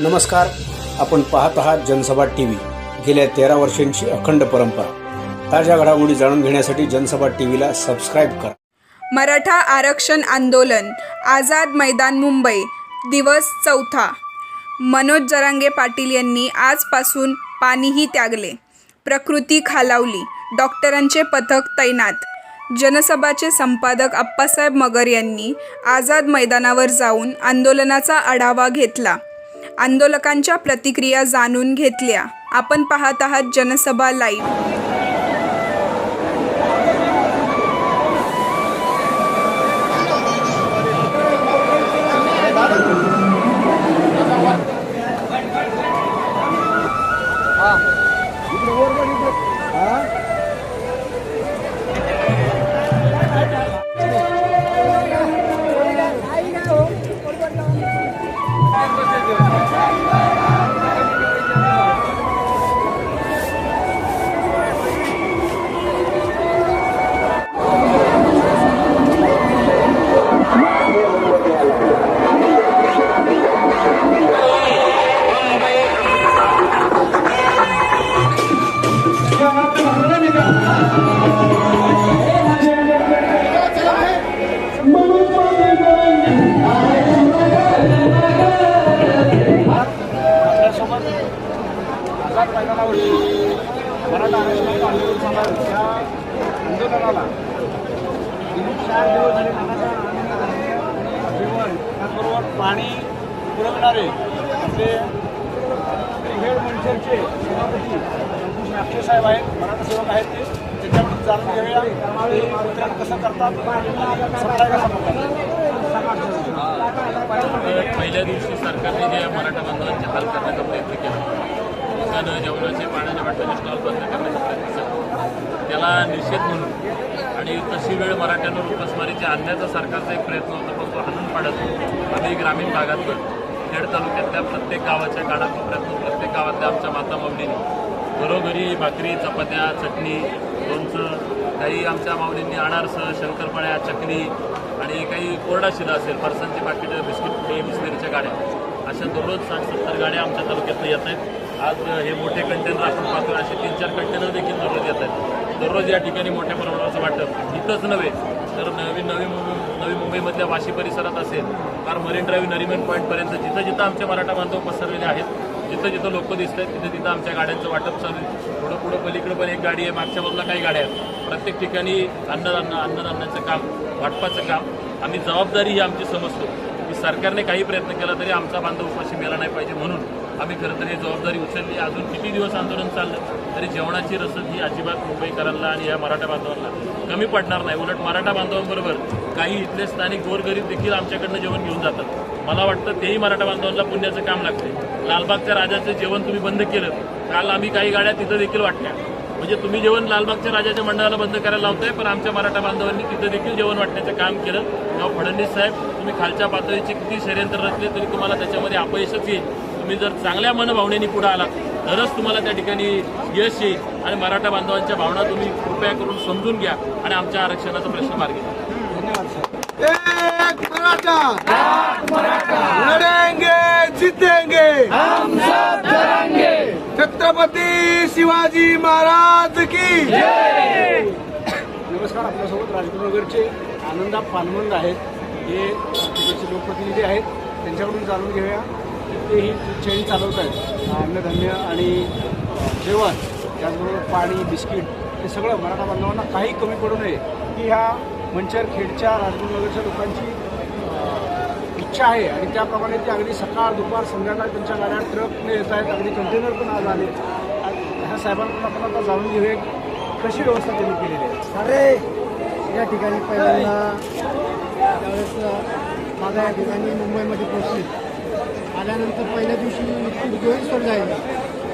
नमस्कार. आपण पाहत आहात जनसभा टी व्ही गेल्या तेरा वर्षांची अखंड परंपरा. ताज्या घडामोडी जाणून घेण्यासाठी जनसभा टी व्हीला सबस्क्राईब करा. मराठा आरक्षण आंदोलन आझाद मैदान मुंबई दिवस चौथा. मनोज जरांगे पाटील यांनी आजपासून पाणीही त्यागले. प्रकृती खालावली. डॉक्टरांचे पथक तैनात. जनसभाचे संपादक अप्पासाहेब मगर यांनी आझाद मैदानावर जाऊन आंदोलनाचा आढावा घेतला. आंदोलकांच्या प्रतिक्रिया जाणून घेतल्या. आपण पाहत आहात जनसभा लाईव्ह. आझाद मैदानावरती मराठा आरक्षणाचं आंदोलन चालू त्या आंदोलनाला गेली चार दिवस झाले मराठा जेवण त्याचबरोबर पाणी पुरवणारे आपले हेड मंचरचे सभापती अंकुश नागशे साहेब आहेत मराठा सेवक आहेत ते. त्याच्याकडून जाणून घेऊया ते वितरण कसं करतात सप्लाय कसा करतात पहिल्या दिवशी सरकारने जे मराठा बांधवांचे हाल करण्याचा प्रयत्न केला. दुकानं जेवणाचे पाण्याच्या वाटण्याचे स्टॉल बंद करण्याचा प्रयत्न त्याला निषेध म्हणून. आणि तशी वेळ मराठ्यांवर उपासमारीच्या आणण्याचा सरकारचा एक प्रयत्न होता पण तो हाणून पाडत आम्ही ग्रामीण भागातून खेड तालुक्यातल्या प्रत्येक गावाच्या कानाकोपऱ्यातून प्रत्येक गावातल्या आमच्या माता माऊलींनी. घरोघरी भाकरी चपात्या चटणी लोणचं काही आमच्या माऊलींनी अनारसं शंकरपाळ्या चकली आणि काही कोरडा शिला असेल फरसांची पाकिटं बिस्किट पुढे बिस्लेरीच्या गाड्या. अशा दररोज साठ सत्तर गाड्या आमच्या तालुक्यातनं येत आहेत. आज हे मोठे कंटेनर असून पात्र असे तीन चार कंटेनर देखील दररोज येत आहेत. दररोज या ठिकाणी मोठ्या प्रमाणाचं वाटप इथंच नव्हे तर नवी नवी मुंबई नवी मुंबईमधल्या वाशी परिसरात असेल तर मरीन ड्राईव्ह नरिमन पॉईंटपर्यंत जिथं जिथं आमचे मराठा बांधव पसरलेले आहेत जिथं जिथं लोक दिसत आहेत तिथं तिथं आमच्या गाड्यांचं वाटप चालू आहे. थोडं पुढं पलीकडं पण एक गाडी आहे मागच्या बाजूला काही गाड्या आहेत. प्रत्येक ठिकाणी अन्नदान अन्नदानाचं काम वाटपाचं काम. आम्ही जबाबदारी ही आमची समजतो. की सरकारने काही प्रयत्न केला तरी आमचा बांधव उपाशी मेला नाही पाहिजे म्हणून आम्ही खरं तर ही जबाबदारी उचलली. अजून किती दिवस आंदोलन चाललं तरी जेवणाची रसद ही अजिबात मुंबईकरांना आणि या मराठा बांधवांना कमी पडणार नाही. उलट मराठा बांधवांबरोबर काही इथले स्थानिक गोरगरीब देखील आमच्याकडनं जेवण घेऊन जातात. मला वाटतं तेही मराठा बांधवांना पुण्याचं काम लागते लालबागच्या राजाचं जेवण तुम्ही बंद केलं काल आम्ही काही गाड्या तिथं देखील वाटल्या. म्हणजे तुम्ही जेवण लालबागच्या राजाच्या मंडळाला बंद करायला लावताय पण आमच्या मराठा बांधवांनी तिथं देखील जेवण वाटण्याचं काम केलं. तेव्हा फडणवीस साहेब तुम्ही खालच्या पातळीचे किती षडयंत्र रचले तरी तुम्हाला त्याच्यामध्ये अपयशच येईल. तुम्ही जर चांगल्या मनभावनेने पुढे आलात तरच तुम्हाला त्या ठिकाणी यश येईल. आणि मराठा बांधवांच्या भावना तुम्ही कृपया करून समजून घ्या आणि आमच्या आरक्षणाचा प्रश्न मार्गी लावा. धन्यवाद सर एक मराठा. लड़ेंगे जीतेंगे. हम सब छत्रपति शिवाजी महाराज की. नमस्कार आपल्यासोबत राजगुरुनगरचे आनंदा पानमंद आहेत. हे तिकडचे लोकप्रतिनिधी आहेत. त्यांच्याकडून जाणून घेऊया. ते ही चैन चालवत आहेत. अन्नधान्य आणि जेवण त्याचबरोबर पाणी बिस्किट हे सगळं मराठा बांधवांना काही कमी पडू नये. की ह्या मंचर खेडच्या राजगुरुनगरच्या लोकांची इच्छा आहे. आणि त्याप्रमाणे ते अगदी सकाळ दुपार संध्याकाळ त्यांच्या गाड्या ट्रकने येत आहेत. अगदी कंटेनर पण आज आले. ह्या साहेबांकडून आपण आता जाणून घेऊया कशी व्यवस्था त्यांनी केलेली आहे. अरे! या ठिकाणी पहिल्यांदा त्यावेळेस माझा या ठिकाणी मुंबईमध्ये पोहोचली. आल्यानंतर पहिल्या दिवशी इतकी गैरसोय झाली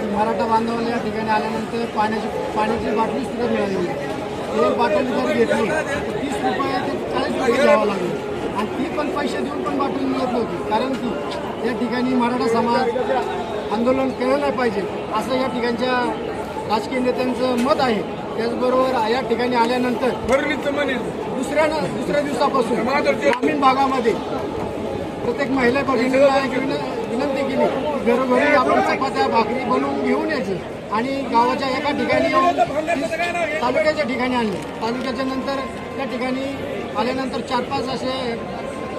की मराठा बांधवाला या ठिकाणी आल्यानंतर पाण्याची पाण्याची बाटली सुद्धा मिळाली नाही. एक बाटली जर घेतली तर तीस रुपये ते चाळीस रुपये घ्यावं लागलं. आणि ती पण पैसे देऊन पण बाटली मिळत नव्हती. कारण की या ठिकाणी मराठा समाज आंदोलन केलं नाही पाहिजे. असं या ठिकाणच्या राजकीय नेत्यांचं मत आहे. त्याचबरोबर या ठिकाणी आल्यानंतर दुसऱ्या दुसऱ्या दिवसापासून ग्रामीण भागामध्ये प्रत्येक महिला भगिनीला विनंती केली. घरोघरी आपण चपात्या भाकरी बनवून घेऊन यायचं. आणि गावाच्या एका ठिकाणी येऊन तालुक्याच्या ठिकाणी आणले. तालुक्याच्या नंतर त्या ठिकाणी आल्यानंतर चार पाच असे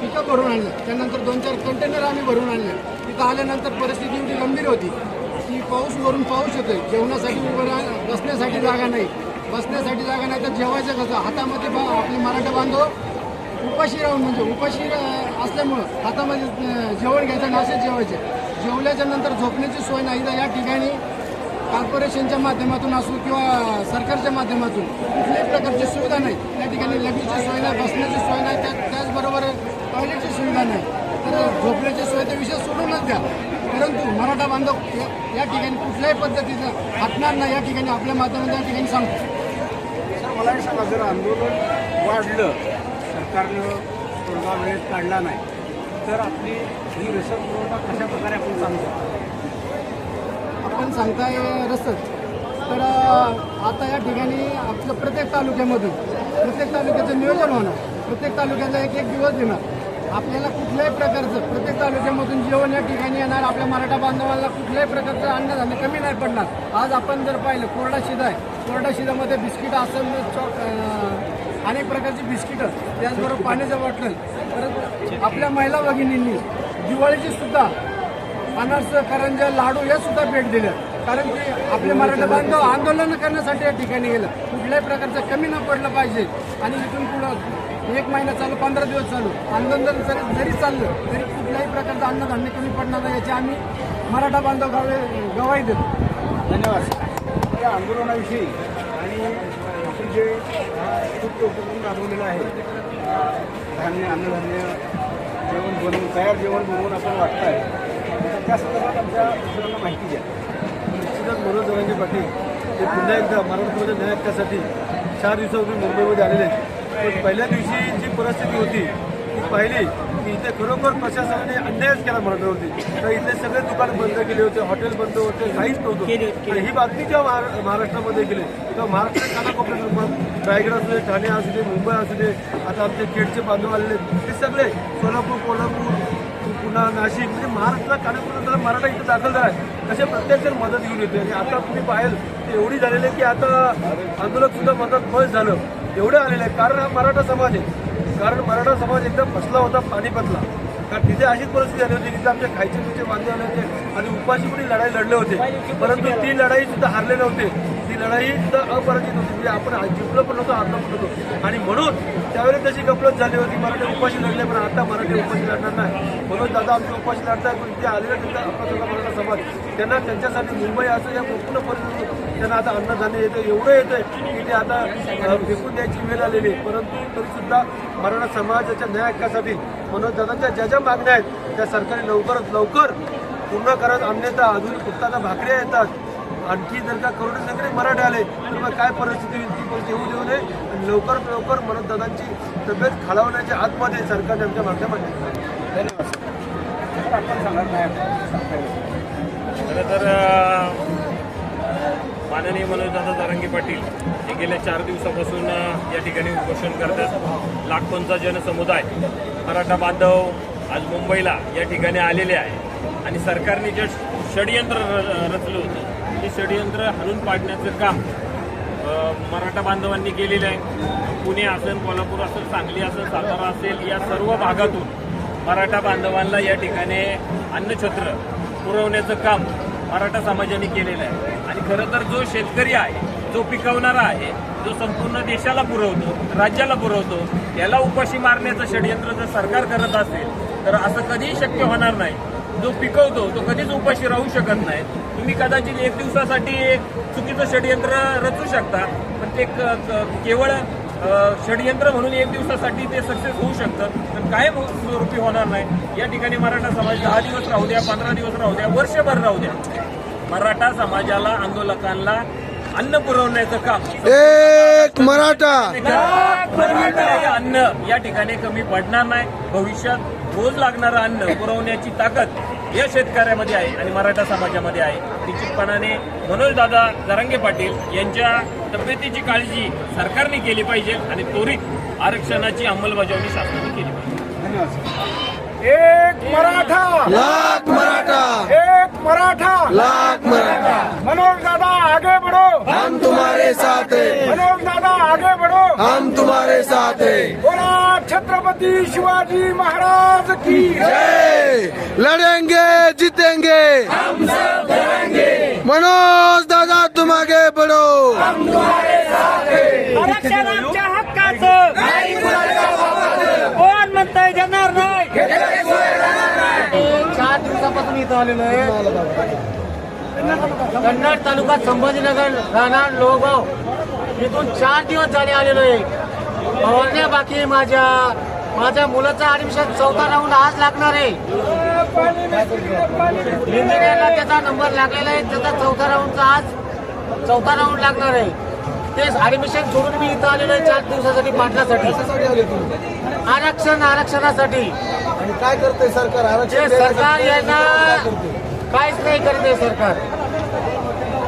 पिकं भरून आणले. त्यानंतर दोन चार कंटेनर आम्ही भरून आणले. तिथं आल्यानंतर परिस्थिती एवढी गंभीर होती की पाऊस वरून पाऊस येतोय. जेवणासाठी उभं बसण्यासाठी जागा नाही. बसण्यासाठी जागा नाही तर जेवायचं कसं? हातामध्ये बा आपले मराठा बांधव उपाशी राहून म्हणजे उपाशी रा- असल्यामुळं हातामध्ये जेवण घ्यायचं आणि जेवायचे. जेवल्याच्या नंतर झोपण्याची सोय नाही तर या ठिकाणी कॉर्पोरेशनच्या माध्यमातून असो किंवा सरकारच्या माध्यमातून कुठल्याही प्रकारची सुविधा नाही. त्या ठिकाणी लगेचची सोय नाही बसण्याची सोय नाही त्या त्याचबरोबर टॉयलेटची सुविधा नाही. तर झोपण्याची सोय तर विषय सोडूनच द्या. परंतु मराठा बांधव या या ठिकाणी कुठल्याही पद्धतीचं हटणार नाही या ठिकाणी आपल्या माध्यमातून या ठिकाणी सांगतो. सर मला एक सांगा जर आंदोलन वाढलं सरकारनं तोडगा वेळेत काढला नाही. तर आपली ही रसद पुरवठा कशा प्रकारे आपण सांगतो आपण सांगताय रसद. तर आता या ठिकाणी आपलं प्रत्येक तालुक्यामधून प्रत्येक तालुक्याचं नियोजन होणार. प्रत्येक तालुक्याचा एक एक दिवस देणार. आपल्याला कुठल्याही प्रकारचं प्रत्येक तालुक्यामधून जेवण या ठिकाणी येणार आपल्या मराठा बांधवांना कुठल्याही प्रकारचं अन्नधान्य कमी नाही पडणार. आज आपण जर पाहिलं कोरडा शिदा आहे. कोरडा शिदामध्ये बिस्किट असेल चॉक अनेक प्रकारची बिस्किटं. त्याचबरोबर पाण्याचं बॉटल. परत आपल्या महिला भगिनींनी दिवाळीची सुद्धा अनारस करंजा लाडू या सुद्धा भेट दिलं कारण की आपले मराठा बांधव आंदोलन करण्यासाठी या ठिकाणी गेलं. कुठल्याही प्रकारचं कमी न पडलं पाहिजे. आणि इथून पुढं एक महिना चालू पंधरा दिवस चालू. आंदोलन जरी जरी चाललं तरी कुठल्याही प्रकारचं अन्नधान्य कमी पडणार नाही याची आम्ही मराठा बांधव गावे गवाही देतो. धन्यवाद. या आंदोलनाविषयी आणि आपण जे खूप उपक्रम राबवलेला आहे धान्य अन्नधान्य जेवण बनवून तयार जेवण बनवून आपण वाटतं आहे त्या संदर्भात आमच्या दुसऱ्यांना माहिती द्या. निश्चितच मनोज जरांगे पाटील ते पुन्हा एकदा मराठवाड्याच्या न्याय हक्कासाठी चार दिवसापूर्वी मुंबईमध्ये आलेले आहेत. पहिल्या दिवशी जी परिस्थिती होती ती पाहिली की इथे खरोखर प्रशासनाने अन्यायच केला मराठवाड्यावरती. तर इथले सगळे दुकान बंद केले होते हॉटेल बंद होते काहीच नव्हतं. ही बातमी जेव्हा महारा- महाराष्ट्रामध्ये गेली तेव्हा महाराष्ट्रात कानाकोपऱ्यात मग रायगड असू दे ठाणे असू दे मुंबई असू दे आता आमचे खेडचे बांधव आलेले. हे सगळे सोलापूर कोल्हापूर पुन्हा नाशिक म्हणजे महाराष्ट्रात कानाकोपऱ्यात मराठा इथं दाखल झाला आहे तसे प्रत्येक मदत घेऊन येते आणि आता तुम्ही पाहाल ते एवढी झालेली आहे की आता आंदोलक सुद्धा मदत बस झालं. एवढं आलेलं आहे. कारण हा मराठा समाज आहे. कारण मराठा समाज एकदम फसला होता पाणीपतला कारण तिथे अशीच परिस्थिती झाली होती. तिथे आमच्या खायचे पिचे बांधले आले होते. आणि उपाशी उपाशीपुढे लढाई लढले होते. परंतु ती लढाई सुद्धा हारले नव्हते. ती लढाई सुद्धा अपराजित होती. म्हणजे आपण जिंकलो पण नव्हतो हारलो पण होतो. आणि म्हणून त्यावेळेस तशी गपलत झाली होती. मराठी उपाशी लढले पण आता मराठी उपाशी लढणार नाही. म्हणून दादा आमची उपाशी लढताय पण ते आलेले त्यांचा आपला मराठा समाज. त्यांना त्यांच्यासाठी मुंबई असं या पूर्ण परिस्थितीत त्यांना आता अन्नधान्य येतं एवढं येतं की ते आता फेकून द्यायची वेळ आलेली आहे. परंतु तरीसुद्धा मराठा समाजाच्या न्याय हक्कासाठी म्हणून दादांच्या ज्या ज्या मागण्या आहेत त्या सरकारी लवकरात लवकर पूर्ण करत अन्यथा आधुनिक उत्ताना भाकऱ्या येतात. आणखी जर का करोडो संख्येने मराठे आले तर मग काय परिस्थिती ती परिस्थिती होऊ देऊ नये. लवकरात लवकर मनोज दादांची तब्येत खालावण्याच्या आतमध्ये सरकारने आमच्या मागण्या मांडल्या धन्यवाद. तर खरं तर माननीय मनोजदादा जारंगी पाटील हे गेल्या चार दिवसापासून या ठिकाणी उपोषण करतात. लाखोंचा जनसमुदाय मराठा बांधव आज मुंबईला या ठिकाणी आलेले आहे. आणि सरकारने जे षडयंत्र र- रचलं होतं षडयंत्र हरून पाडण्याचं काम मराठा बांधवांनी केलेलं आहे. पुणे असेल कोल्हापूर असेल सांगली असेल सातारा असेल या सर्व भागातून मराठा बांधवांना या ठिकाणी अन्नछत्र पुरवण्याचं काम मराठा समाजाने केलेलं आहे. आणि खरं तर जो शेतकरी आहे जो पिकवणारा आहे जो संपूर्ण देशाला पुरवतो राज्याला पुरवतो याला उपाशी मारण्याचं षडयंत्र जर सरकार करत असेल तर असं कधीही शक्य होणार नाही. जो पिकवतो तो कधीच उपाशी राहू शकत नाही. तुम्ही कदाचित एक दिवसासाठी एक चुकीचं षडयंत्र रचू शकता पण ते केवळ षडयंत्र म्हणून एक दिवसासाठी ते सक्सेस होऊ शकतं. तर काय स्वरूपी होणार नाही? या ठिकाणी मराठा समाज दहा दिवस राहू द्या पंधरा दिवस राहू द्या वर्षभर राहू द्या. मराठा समाजाला आंदोलकांना अन्न पुरवण्याचं काम. एक मराठा. हे अन्न या ठिकाणी कमी पडणार नाही. भविष्यात रोज लागणारं अन्न पुरवण्याची ताकद या शेतकऱ्यामध्ये आहे आणि मराठा समाजामध्ये आहे. निश्चितपणाने मनोज दादा जरांगे पाटील यांच्या तब्येतीची काळजी सरकारने केली पाहिजे आणि त्वरित आरक्षणाची अंमलबजावणी शासनाने केली पाहिजे. एक मराठा. लाख मराठा. एक लाख मराठा. मनोज आगे बढ़ो। हम तुम्हारे साथ हैं। बोला छत्रपति शिवाजी महाराज की जय। लड़ेंगे जीतेंगे। हम सब मनोज दादा तुम आगे बढ़ो। आरक्षणाच्या हक्काचं कोण म्हणतंय देणार नाही चार दिवसापासून इथं आलेलो आहे. कन्नड तालुका संभाजीनगर राहणार लोहगाव. इथून चार दिवस झाले आलेलो आहे फवारण्या बाकी आहे माझ्या. माझ्या मुलाचं ऍडमिशन चौथा राऊंड आज लागणार आहे. इंजिनियरला त्याचा नंबर लागलेला आहे. त्याचा चौथा राऊंडचा आज चौथा राऊंड लागणार आहे. तेच ऍडमिशन सोडून मी इथं आलेलो आहे चार दिवसासाठी पाटलासाठी. तुम्ही? आरक्षण आरक्षणासाठी. आणि काय करते सरकार? आरक्षण सरकार यांना? काहीच नाही करते सरकार.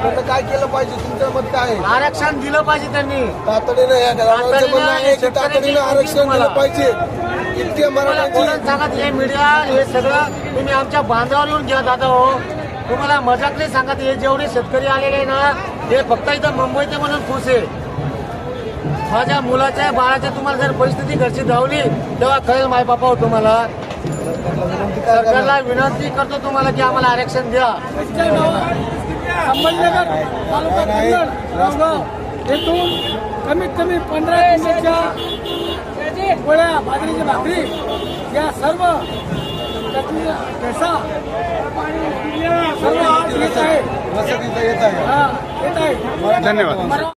त्यांना काय केलं पाहिजे तुमचं मत काय आहे? आरक्षण दिलं पाहिजे त्यांनी तातडीनं या गावाचं तातडीनं म्हणणं आहे की शेतकऱ्याची तातडीनं आरक्षण. दिलं पाहिजे इतके तुम्हाला मराठ्यांची बोलून सांगत हे मीडिया हे सगळं तुम्ही आमच्या बांधावर येऊन घ्या दादा हो तुम्हाला मजाक नाही सांगत हे जेवढे शेतकरी आलेले आहे ना हे फक्त इथं मुंबईचे म्हणून खुश आहे माझ्या मुलाच्या बाळाच्या तुम्हाला जर परिस्थिती घरची धावली तेव्हा कळेल माय बापा हो तुम्हाला? सरकारला विनंती करतो तुम्हाला की आम्हाला आरक्षण द्या संभाजीनगर तालुका कन्नड गावगाव. येथून कमीत कमी पंधरा किलोच्या गोळ्या बाजरीची भाकरी या सर्व ठेसा सर्व आज येत आहे. येत आहे. हा येत आहे. धन्यवाद.